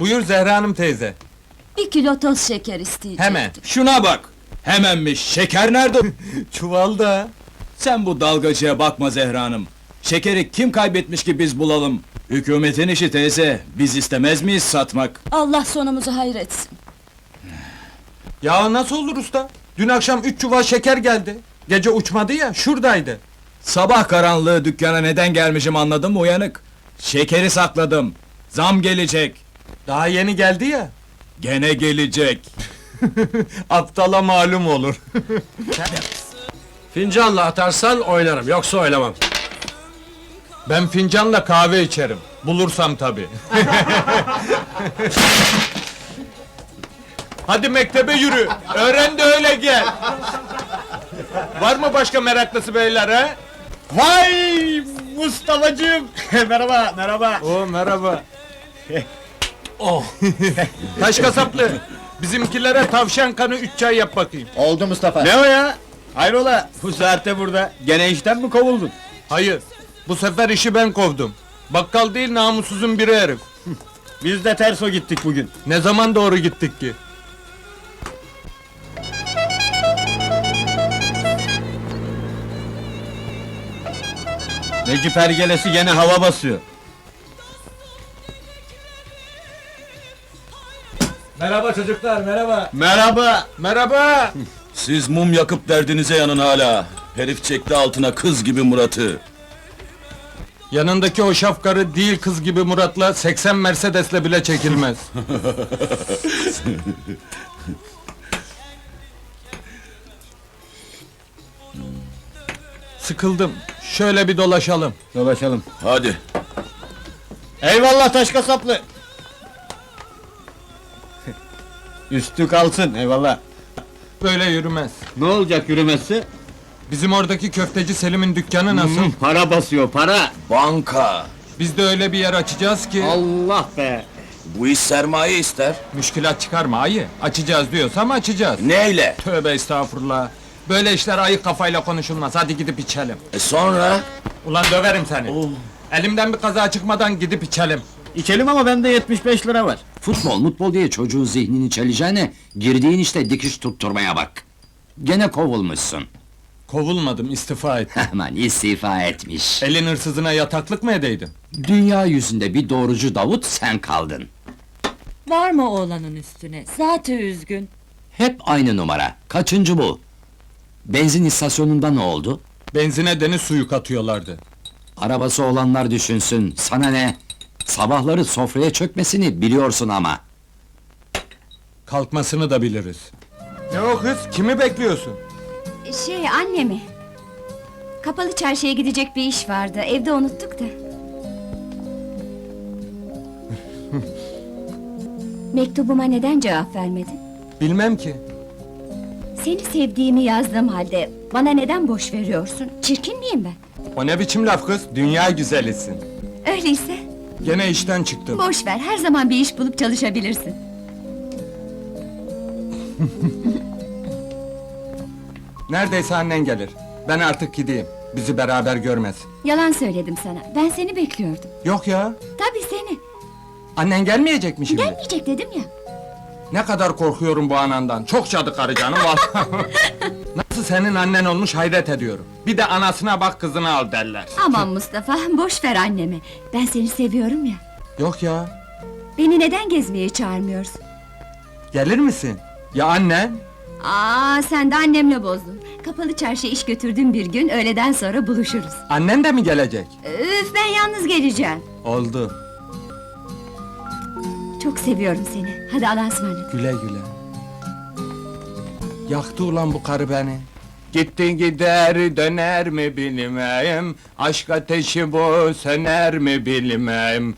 Buyur Zehra Hanım teyze. Bir kilo toz şeker isteyecektim. Hemen. Şuna bak! Hemenmiş, şeker nerede? Çuvalda. Sen bu dalgacıya bakma Zehra Hanım. Şekeri kim kaybetmiş ki biz bulalım? Hükümetin işi teyze, biz istemez miyiz satmak? Allah sonumuzu hayretsin. Ya nasıl olur usta? Dün akşam üç çuval şeker geldi. Gece uçmadı ya, şuradaydı. Sabah karanlığı dükkana neden gelmişim anladın mı uyanık? Şekeri sakladım. Zam gelecek. Daha yeni geldi ya. Gene gelecek. Aptala malum olur. Fincanla atarsan oynarım, yoksa oynamam. ben fincanla kahve içerim. Bulursam tabi. Hadi mektebe yürü. Öğren de öyle gel. Var mı başka meraklısı beyler ha? Vay Mustafa'cığım! merhaba, merhaba. Oo merhaba. Oh. Taş kasaplı. Bizimkilere tavşan kanı üç çay yap bakayım. Oldu Mustafa. Ne o ya? Hayrola, bu saatte burada. Gene işten mi kovuldun? Hayır. Bu sefer işi ben kovdum. Bakkal değil namussuzun biri herif. Biz de terso gittik bugün. Ne zaman doğru gittik ki? Necip Ergelesi gene hava basıyor. Merhaba çocuklar, merhaba. Merhaba. Merhaba. Siz mum yakıp derdinize yanın hala. Herif çekti altına kız gibi Murat'ı. Yanındaki o şafkarı değil kız gibi Murat'la 80 Mercedes'le bile çekilmez. Sıkıldım. Şöyle bir dolaşalım. Dolaşalım. Hadi. Eyvallah taş kasaplı. Üstü kalsın, eyvallah. Böyle yürümez. Ne olacak yürümesi? Bizim oradaki köfteci Selim'in dükkanı nasıl? Hmm, para basıyor, para. Banka. Biz de öyle bir yer açacağız ki... Allah be. Bu iş sermaye ister. Müşkilat çıkarma ayı. Açacağız diyorsam açacağız. Neyle? Tövbe estağfurullah. Böyle işler ayık kafayla konuşulmaz. Hadi gidip içelim. E sonra? Ulan döverim seni. Elimden bir kaza çıkmadan gidip içelim. İçelim ama bende 75 lira var. Futbol, mutbol diye çocuğun zihnini çeleceğine, girdiğin işte dikiş tutturmaya bak. Gene kovulmuşsun. Kovulmadım, istifa ettim. Hemen istifa etmiş. Elin hırsızına yataklık mı edeydim? Dünya yüzünde bir doğrucu Davut sen kaldın. Var mı oğlanın üstüne? Zaten üzgün. Hep aynı numara. Kaçıncı bu? Benzin istasyonunda ne oldu? Benzine deniz suyu katıyorlardı. Arabası olanlar düşünsün, sana ne? Sabahları sofraya çökmesini biliyorsun ama. Kalkmasını da biliriz. Ne o kız? Kimi bekliyorsun? Şey annemi. Kapalı çarşıya gidecek bir iş vardı. Evde unuttuk da. Mektubuma neden cevap vermedin? Bilmem ki. Seni sevdiğimi yazdığım halde bana neden boş veriyorsun? Çirkin miyim ben? O ne biçim laf kız? Dünya güzelisin. Öyleyse Gene işten çıktım. boş ver. Her zaman bir iş bulup çalışabilirsin. Neredeyse annen gelir. Ben artık gideyim. Bizi beraber görmez. Yalan söyledim sana. Ben seni bekliyordum. Yok ya. Tabii seni. Annen gelmeyecek mi şimdi? Gelmeyecek dedim ya. Ne kadar korkuyorum bu anandan. Çok cadı karı canım vallahi. Senin annen olmuş hayret ediyorum. Bir de anasına bak kızını al derler. Aman Mustafa, boş ver annemi. Ben seni seviyorum ya. Yok ya. Beni neden gezmeye çağırmıyorsun? Gelir misin? Ya annen? Aa, sen de annemle bozdun. Kapalı çarşıya iş götürdüğüm bir gün öğleden sonra buluşuruz. Annen de mi gelecek? Üf, ben yalnız geleceğim. Oldu. Çok seviyorum seni. Hadi Allah'a ısmarladık. Güle güle. Yaktı ulan bu karı beni. Gitti gider döner mi bilmem Aşk ateşi bu söner mi bilmem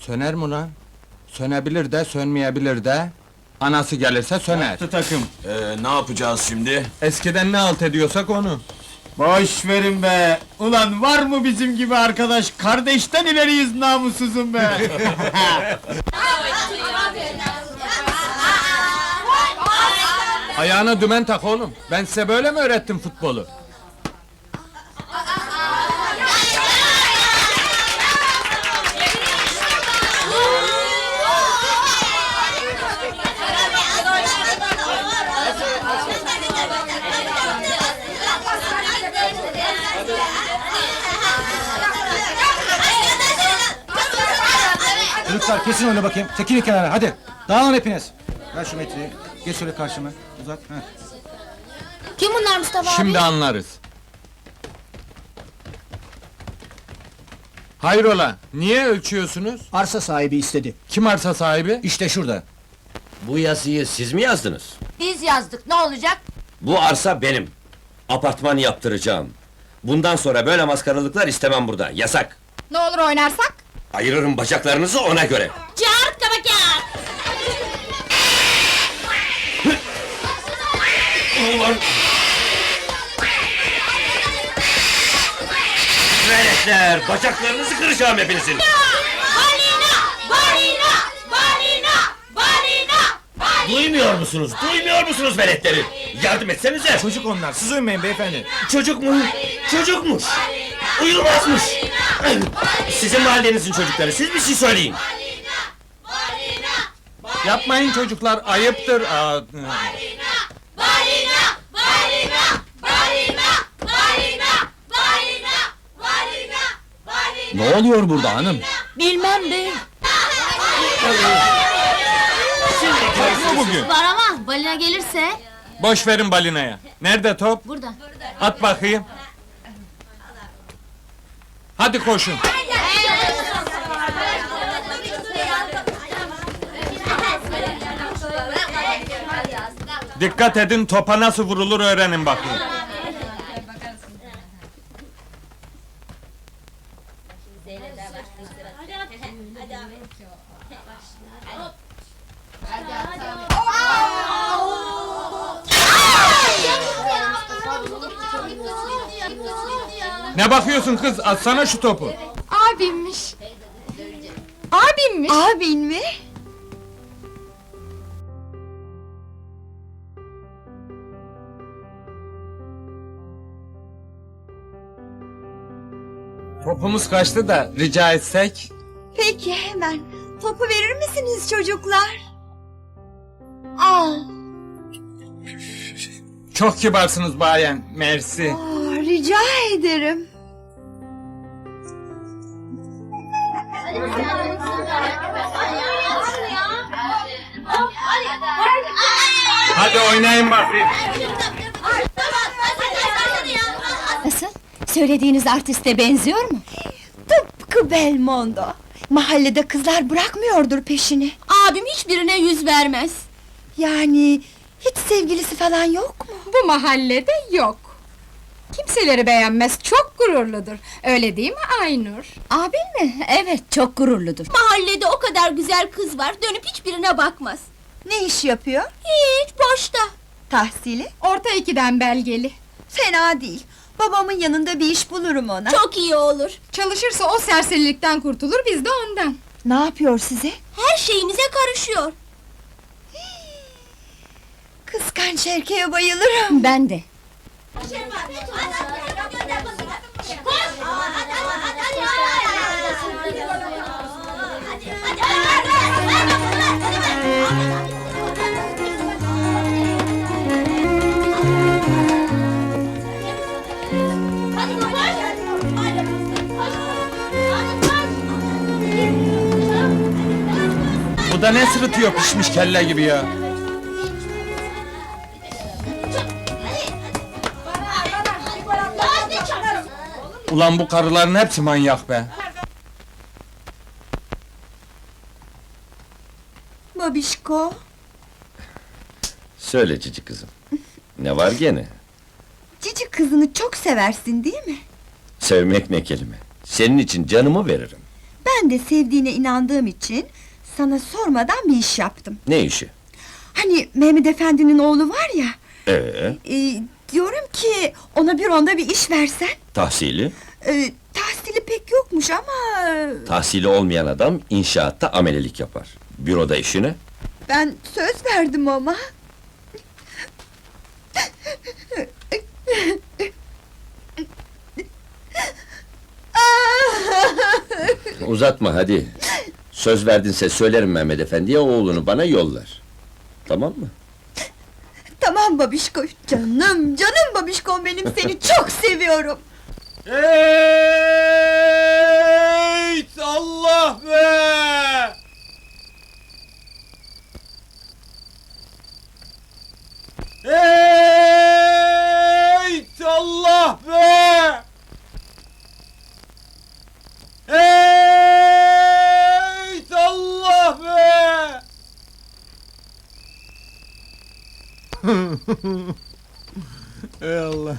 Söner mi ulan? Sönebilir de sönmeyebilir de Anası gelirse söner takım. Ee, ne yapacağız şimdi? Eskiden ne alt ediyorsak onu Boş verin be. Ulan var mı bizim gibi arkadaş? Kardeşten ileriyiz namussuzum be. Ayağına dümen tak oğlum. Ben size böyle mi öğrettim futbolu? Çocuklar kesin oyuna bakayım. Çekilin kenara hadi. Dağılın hepiniz. Ver şu metreyi. Geç şöyle karşıma. Uzat. Heh. Kim bunlar Mustafa Şimdi anlarız. Hayrola, niye ölçüyorsunuz? Arsa sahibi istedi. Kim arsa sahibi? İşte şurada. Bu yazıyı siz mi yazdınız? Biz yazdık ne olacak? Bu arsa benim. Apartman yaptıracağım. Bundan sonra böyle maskaralıklar istemem burada. Yasak. Ne olur oynarsak? Ayırırım bacaklarınızı ona göre. Çağırt kabakar! Ulan! Veletler! Bacaklarınızı kıracağım hepinizin! Balina! Balina! Balina! Balina! Duymuyor musunuz? Duymuyor musunuz veletleri? Yardım etsenize! Çocuk onlar. Siz uyumayın beyefendi. Çocuk mu? Çocukmuş! Uyulmazmış! Sizin mahallenizin çocukları, siz bir şey söyleyin! Yapmayın çocuklar, ayıptır. Aa, Balina! Balina! Balina! Balina! Balina! Balina! Ne oluyor burada hanım? Bilmem be. top mu bugün? Var ama balina gelirse... Boş verin balinaya. Nerede top? Burada. At bakayım. Hadi koşun. Dikkat edin, topa nasıl vurulur öğrenin bakayım. Ne bakıyorsun kız? Atsana şu topu. Abimmiş. Abimmiş. Abin mi? Topumuz kaçtı da rica etsek. Peki hemen. Topu verir misiniz çocuklar? Al. Çok kibarsınız bayan. Mersi. rica ederim. Hadi oynayın bakayım. Nasıl? Söylediğiniz artiste benziyor mu? Tıpkı Belmondo. Mahallede kızlar bırakmıyordur peşini. Abim hiçbirine yüz vermez. Yani hiç sevgilisi falan yok mu? Bu mahallede yok. Kimseleri beğenmez, çok gururludur. Öyle değil mi Aynur? Abin mi? Evet, çok gururludur. Mahallede o kadar güzel kız var, dönüp hiçbirine bakmaz. Ne iş yapıyor? Hiç boşta. Tahsili? Orta ikiden belgeli. Fena değil. Babamın yanında bir iş bulurum ona. Çok iyi olur. Çalışırsa o serserilikten kurtulur, biz de ondan. Ne yapıyor size? Her şeyimize karışıyor. Kıskanç erkeğe bayılırım. Ben de. Bu da ne sırıtıyor pişmiş kelle gibi ya. Ulan bu karıların hepsi manyak be. Babişko. Söyle cici kızım. Ne var gene? Cici kızını çok seversin değil mi? Sevmek ne kelime? Senin için canımı veririm. Ben de sevdiğine inandığım için sana sormadan bir iş yaptım. Ne işi? Hani Mehmet Efendi'nin oğlu var ya, Ee, e, diyorum ki ona bir onda bir iş versen. tahsili? E, tahsili pek yokmuş ama... Tahsili olmayan adam inşaatta amelelik yapar. Büroda işine? Ben söz verdim ama. Uzatma hadi. Söz verdinse söylerim Mehmet Efendi'ye oğlunu bana yollar. Tamam mı? Canım babişko, canım, canım babişkom benim seni çok seviyorum! Hey! Allah be! Hey! Allah be! Hey! Ey Allah.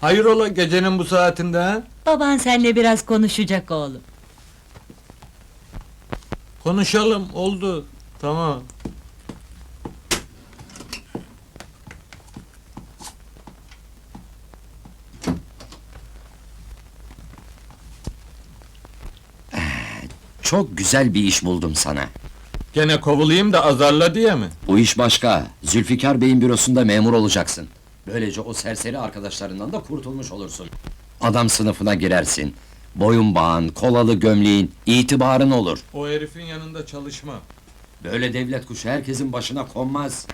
Hayrola gecenin bu saatinde ha? Baban seninle biraz konuşacak oğlum. Konuşalım, oldu. Tamam. Çok güzel bir iş buldum sana. Gene kovulayım da azarla diye mi? Bu iş başka. Zülfikar Bey'in bürosunda memur olacaksın. Böylece o serseri arkadaşlarından da kurtulmuş olursun. Adam sınıfına girersin. Boyun bağın, kolalı gömleğin, itibarın olur. O herifin yanında çalışma. Böyle devlet kuşu herkesin başına konmaz.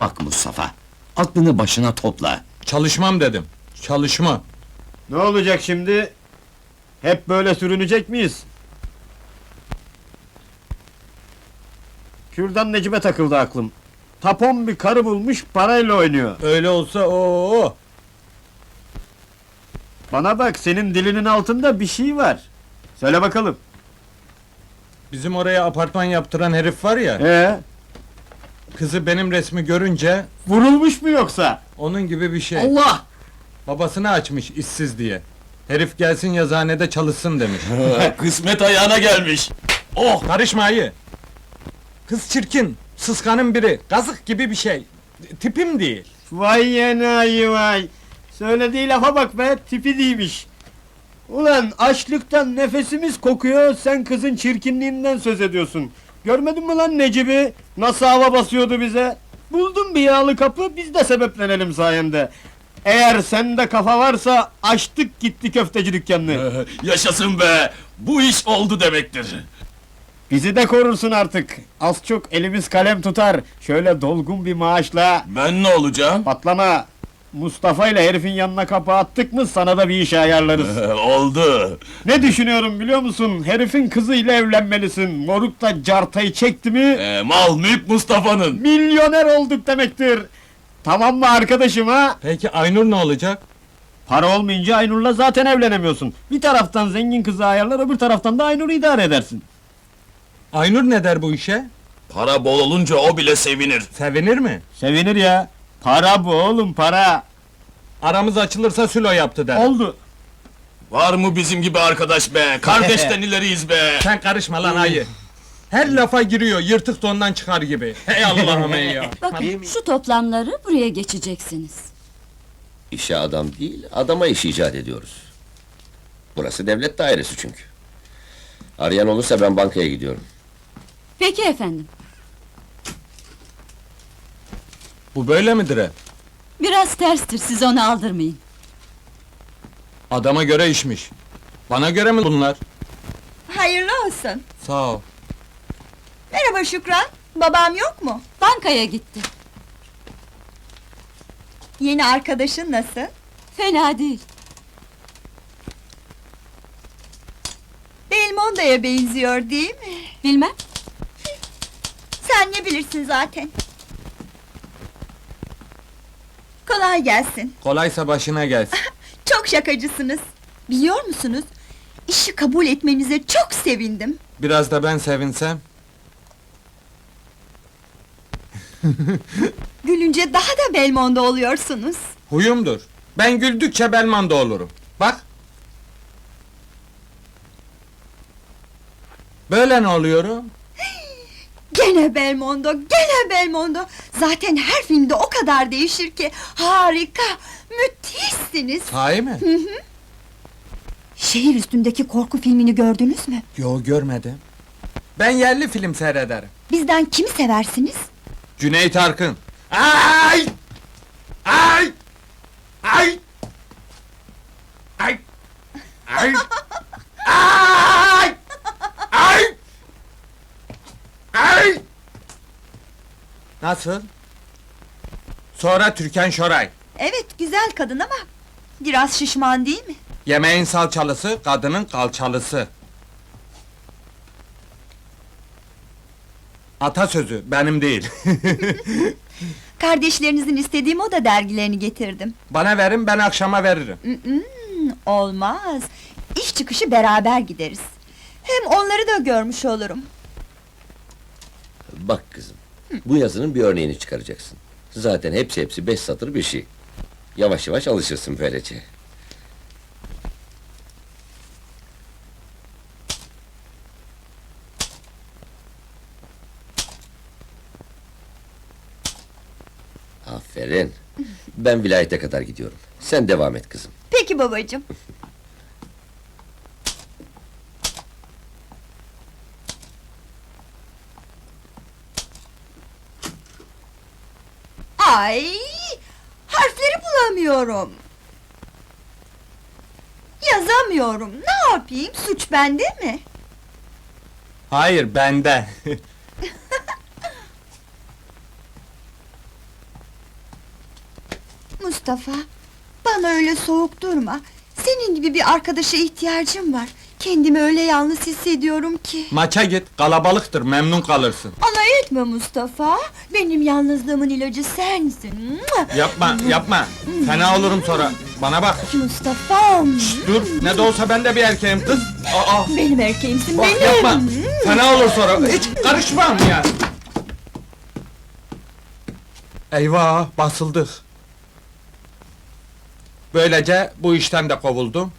Bak Mustafa, aklını başına topla. Çalışmam dedim. Çalışma. Ne olacak şimdi? Hep böyle sürünecek miyiz? Kürdan Necip'e takıldı aklım. Tapon bir karı bulmuş parayla oynuyor. Öyle olsa o Bana bak senin dilinin altında bir şey var. Söyle bakalım. Bizim oraya apartman yaptıran herif var ya, Ee, kızı benim resmi görünce vurulmuş mu yoksa? onun gibi bir şey. Allah! Babasını açmış işsiz diye. Herif gelsin yazıhanede çalışsın demiş. Kısmet ayağına gelmiş. oh! Karışma ayı! Kız çirkin, sıskanın biri, kazık gibi bir şey. Tipim değil. Vay yenayi vay! Söylediği lafa bak be, tipi değilmiş. Ulan açlıktan nefesimiz kokuyor, sen kızın çirkinliğinden söz ediyorsun. Görmedin mi lan Necip'i? Nasıl hava basıyordu bize? Buldum bir yağlı kapı, biz de sebeplenelim sayende. Eğer sende kafa varsa açtık gitti köfteci dükkanını. Yaşasın be! Bu iş oldu demektir. Bizi de korursun artık. Az çok elimiz kalem tutar. Şöyle dolgun bir maaşla Ben ne olacağım? patlama. Mustafa ile herifin yanına kapı attık mı sana da bir iş ayarlarız. oldu. Ne düşünüyorum biliyor musun? Herifin kızıyla evlenmelisin. Moruk da cartayı çekti mi Ee, mal mülk Mustafa'nın. milyoner olduk demektir. Tamam mı arkadaşım ha? Peki Aynur ne olacak? Para olmayınca Aynur'la zaten evlenemiyorsun. Bir taraftan zengin kızı ayarlar, öbür taraftan da Aynur'u idare edersin. Aynur ne der bu işe? Para bol olunca o bile sevinir. Sevinir mi? Sevinir ya. Para bu oğlum para. Aramız açılırsa sülo yaptı der. Oldu. Var mı bizim gibi arkadaş be? Kardeşten ileriyiz be. Sen karışma lan ayı. Her lafa giriyor, yırtık dondan çıkar gibi. Hey Allah'ım ey ya. Bakın şu toplamları buraya geçeceksiniz. İşe adam değil, adama iş icat ediyoruz. Burası devlet dairesi çünkü. Arayan olursa ben bankaya gidiyorum. Peki efendim. Bu böyle midir hep? Biraz terstir siz onu aldırmayın. Adama göre işmiş. Bana göre mi bunlar? Hayırlı olsun. Sağ ol. Merhaba Şükran. Babam yok mu? Bankaya gitti. Yeni arkadaşın nasıl? Fena değil. Belmondo'ya benziyor değil mi? Bilmem. Sen ne bilirsin zaten. Kolay gelsin. Kolaysa başına gelsin. Çok şakacısınız. Biliyor musunuz? İşi kabul etmenize çok sevindim. Biraz da ben sevinsem. Gülünce daha da Belmondo oluyorsunuz. Huyumdur. Ben güldükçe Belmanda olurum. Bak. Böyle ne oluyorum? Gene Belmondo, gene Belmondo. Zaten her filmde o kadar değişir ki. Harika, müthişsiniz. Sahi mi? Şehir üstündeki korku filmini gördünüz mü? Yo görmedim. Ben yerli film seyrederim. Bizden kimi seversiniz? Cüneyt Arkın. Ay! Ay! Ay! Ay! Ay! Ay! Ay! Nasıl? Sonra Türkan Şoray. Evet, güzel kadın ama biraz şişman değil mi? Yemeğin salçalısı, kadının kalçalısı. Atasözü, benim değil. Kardeşlerinizin istediği moda dergilerini getirdim. Bana verin, ben akşama veririm. Mm, Olmaz. İş çıkışı beraber gideriz. Hem onları da görmüş olurum. Bak kızım, bu yazının bir örneğini çıkaracaksın. Zaten hepsi hepsi beş satır bir şey. Yavaş yavaş alışırsın böylece. Aferin. Ben vilayete kadar gidiyorum. Sen devam et kızım. Peki babacığım. Ay, harfleri bulamıyorum. Yazamıyorum. Ne yapayım? Suç bende mi? Hayır, bende. Mustafa, bana öyle soğuk durma. Senin gibi bir arkadaşa ihtiyacım var. Kendimi öyle yalnız hissediyorum ki. Maça git, kalabalıktır, memnun kalırsın. Alay etme Mustafa. Benim yalnızlığımın ilacı sensin. Yapma, yapma. Fena olurum sonra. Bana bak. Mustafa'm. Dur, ne de olsa ben de bir erkeğim kız. Aa, Benim erkeğimsin, bak benim. yapma. Fena olur sonra. Hiç karışmam ya. Eyvah, basıldık. Böylece bu işten de kovuldum.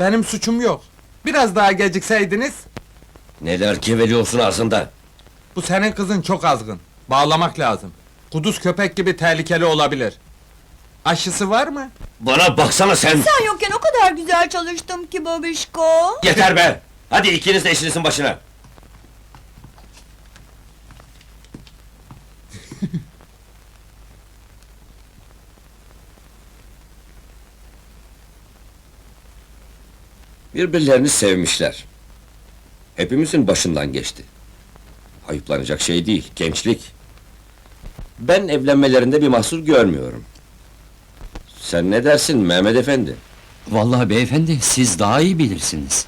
Benim suçum yok. Biraz daha gecikseydiniz, Neler geveliyorsun ağzında? bu senin kızın çok azgın. Bağlamak lazım. Kuduz köpek gibi tehlikeli olabilir. Aşısı var mı? Bana baksana sen! Sen yokken o kadar güzel çalıştım ki babişko. Yeter be! Hadi ikiniz de işinizin başına! Birbirlerini sevmişler. Hepimizin başından geçti. Ayıplanacak şey değil, gençlik. Ben evlenmelerinde bir mahsur görmüyorum. Sen ne dersin Mehmet Efendi? Vallahi beyefendi, siz daha iyi bilirsiniz.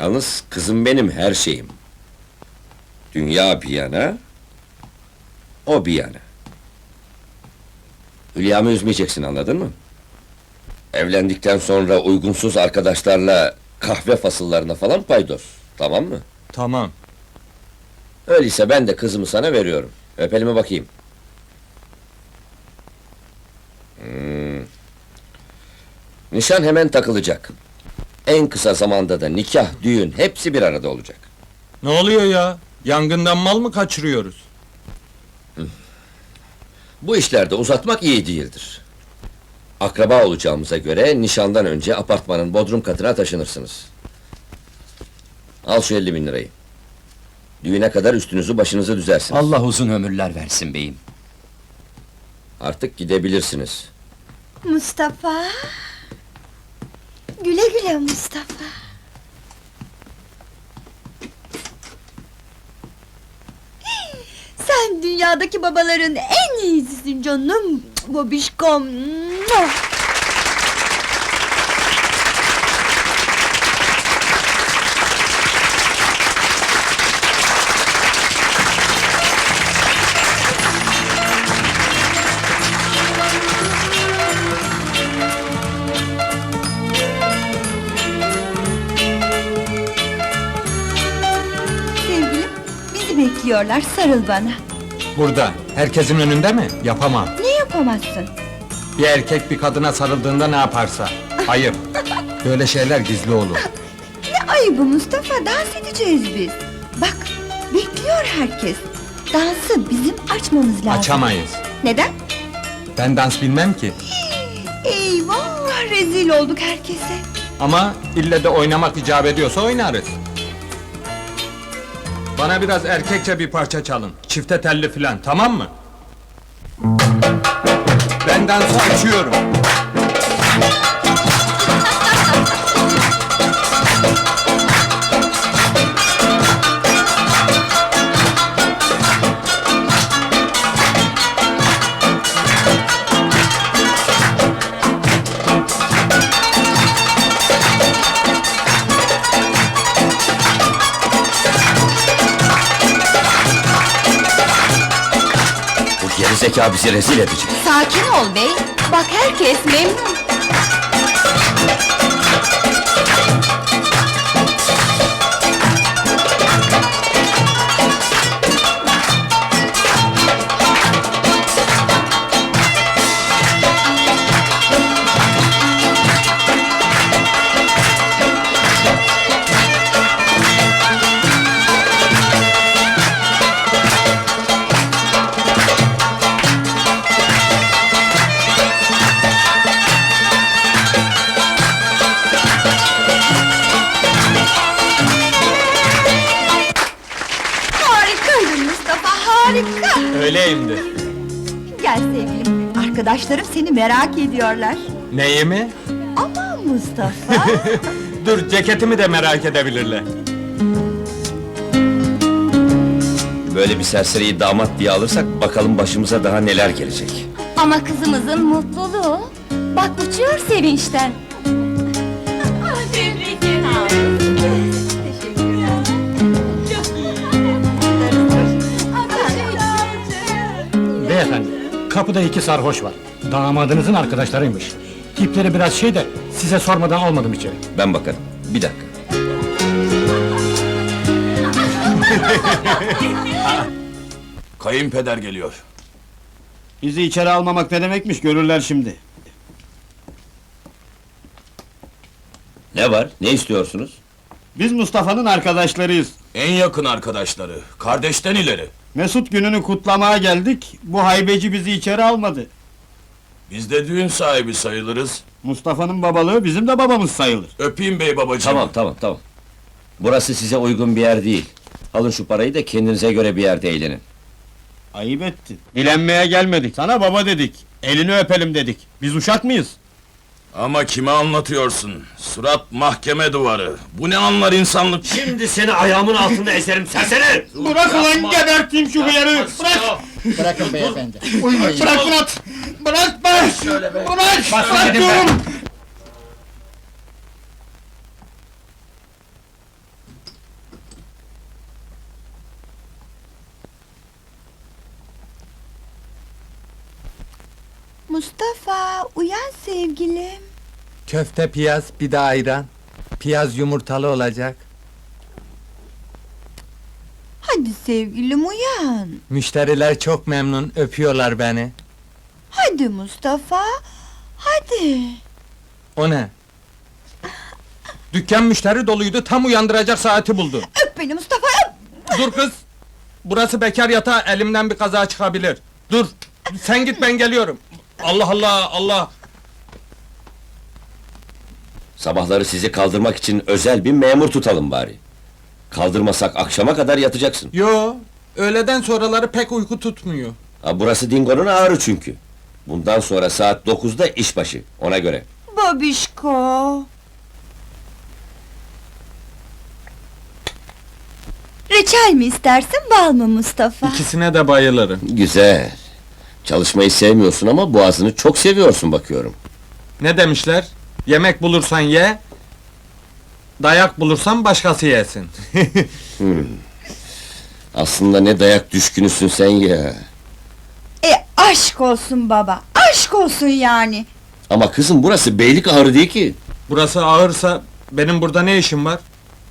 Yalnız kızım benim her şeyim. Dünya bir yana, o bir yana. Hülya'mı üzmeyeceksin anladın mı? Evlendikten sonra uygunsuz arkadaşlarla kahve fasıllarına falan paydos. Tamam mı? Tamam. Öyleyse ben de kızımı sana veriyorum. Öp elime bakayım. Hmm. Nişan hemen takılacak. En kısa zamanda da nikah, düğün hepsi bir arada olacak. Ne oluyor ya? Yangından mal mı kaçırıyoruz? Bu işlerde uzatmak iyi değildir. Akraba olacağımıza göre nişandan önce apartmanın bodrum katına taşınırsınız. Al şu 50 bin lirayı. Düğüne kadar üstünüzü başınızı düzersiniz. Allah uzun ömürler versin beyim. Artık gidebilirsiniz. Mustafa. Güle güle Mustafa. Sen dünyadaki babaların en iyisisin canım. Babişkom. Sevgilim, bizi bekliyorlar. Sarıl bana. Burada. Herkesin önünde mi? Yapamam. Yapamazsın? Bir erkek bir kadına sarıldığında ne yaparsa. Ayıp. Böyle şeyler gizli olur. Ne ayıbı Mustafa, dans edeceğiz biz. Bak, bekliyor herkes. Dansı bizim açmamız lazım. Açamayız. Neden? Ben dans bilmem ki. Eyvah, rezil olduk herkese. Ama ille de oynamak icap ediyorsa oynarız. Bana biraz erkekçe bir parça çalın. Çifte telli filan, tamam mı? Ben dansı zeka rezil edecek. Sakin ol bey. Bak herkes memnun. Seni merak ediyorlar. Neyi mi? Aman Mustafa! Dur ceketimi de merak edebilirler. Böyle bir serseriyi damat diye alırsak bakalım başımıza daha neler gelecek. Ama kızımızın mutluluğu. Bak uçuyor sevinçten. Beyefendi, kapıda iki sarhoş var. Damadınızın arkadaşlarıymış. Tipleri biraz şey de size sormadan almadım içeri. Ben bakarım. Bir dakika. Kayınpeder geliyor. Bizi içeri almamak ne demekmiş görürler şimdi. Ne var? Ne istiyorsunuz? Biz Mustafa'nın arkadaşlarıyız. En yakın arkadaşları, kardeşten ileri. Mesut gününü kutlamaya geldik. Bu haybeci bizi içeri almadı. Biz de düğün sahibi sayılırız. Mustafa'nın babalığı bizim de babamız sayılır. Öpeyim bey babacığım. Tamam tamam tamam. Burası size uygun bir yer değil. Alın şu parayı da kendinize göre bir yerde eğlenin. Ayıp ettin. Dilenmeye gelmedik. Sana baba dedik. Elini öpelim dedik. Biz uşak mıyız? Ama kime anlatıyorsun? Surat mahkeme duvarı. Bu ne anlar insanlık? Şimdi seni ayağımın altında eserim serseri! Bırak ulan geberteyim şu hıyarı! Bırak! Bırakın beyefendi. Bırak Murat! Bırak be! Bırak! Bırak diyorum! Mustafa, uyan sevgilim. Köfte piyaz, bir de ayran. Piyaz yumurtalı olacak. Hadi sevgilim uyan. Müşteriler çok memnun, öpüyorlar beni. Hadi Mustafa, hadi. O ne? Dükkan müşteri doluydu, tam uyandıracak saati buldu. Öp beni Mustafa, öp! Dur kız! Burası bekar yatağı, elimden bir kaza çıkabilir. Dur! Sen git, ben geliyorum. Allah Allah, Allah! Sabahları sizi kaldırmak için özel bir memur tutalım bari. Kaldırmasak akşama kadar yatacaksın. Yo, öğleden sonraları pek uyku tutmuyor. Ha, burası Dingo'nun ağrı çünkü. Bundan sonra saat 9'da işbaşı, ona göre. Babişko. Reçel mi istersin, bal mı Mustafa? İkisine de bayılırım. Güzel. Çalışmayı sevmiyorsun ama boğazını çok seviyorsun bakıyorum. Ne demişler? Yemek bulursan ye, dayak bulursan başkası yesin. Aslında ne dayak düşkünüsün sen ya. Aşk olsun baba, aşk olsun yani. Ama kızım burası beylik ağrı değil ki. Burası ağırsa benim burada ne işim var?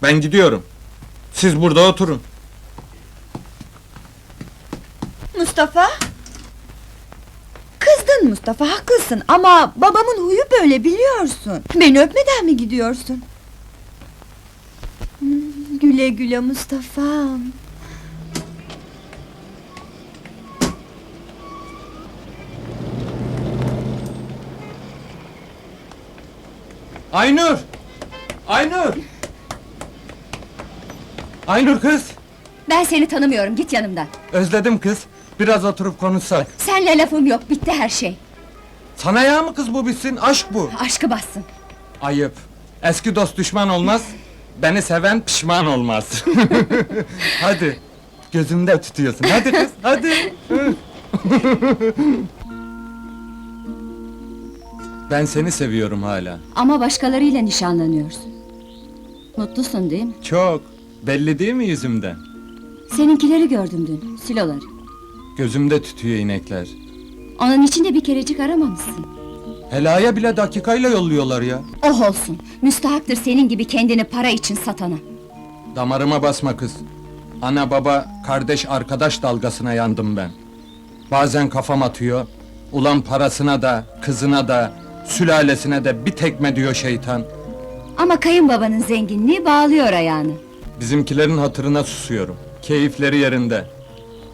Ben gidiyorum. Siz burada oturun. Mustafa? Kızdın Mustafa, haklısın ama babamın huyu böyle biliyorsun. Beni öpmeden mi gidiyorsun? Hmm, Güle güle Mustafa'm. Aynur! Aynur! Aynur kız! Ben seni tanımıyorum git yanımdan. Özledim kız. Biraz oturup konuşsak. Senle lafım yok bitti her şey. Sana ya mı kız bu bitsin? Aşk bu. Aşkı bassın. Ayıp. Eski dost düşman olmaz. Beni seven pişman olmaz. hadi. Gözümde tutuyorsun. Hadi kız, hadi. ben seni seviyorum hala. Ama başkalarıyla nişanlanıyorsun. Mutlusun değil mi? Çok. Belli değil mi yüzümden? Seninkileri gördüm dün, siloları. Gözümde tütüyor inekler. Onun için de bir kerecik aramamışsın. Helaya bile dakikayla yolluyorlar ya. Oh olsun, müstahaktır senin gibi kendini para için satana. Damarıma basma kız. Ana baba, kardeş arkadaş dalgasına yandım ben. Bazen kafam atıyor. Ulan parasına da, kızına da, sülalesine de bir tekme diyor şeytan. Ama kayınbabanın zenginliği bağlıyor ayağını. Bizimkilerin hatırına susuyorum. Keyifleri yerinde.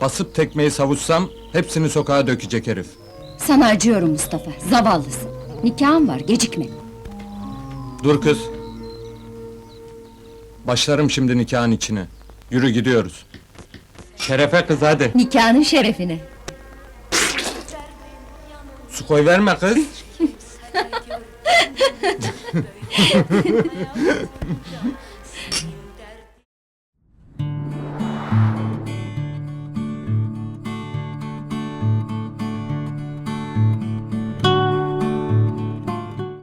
Basıp tekmeyi savutsam hepsini sokağa dökecek herif. Sana acıyorum Mustafa, zavallısın. Nikahın var, gecikme. Dur kız. Başlarım şimdi nikahın içine. Yürü gidiyoruz. Şerefe kız hadi. Nikahının şerefine. Su koy verme kız. Yeah, it's not.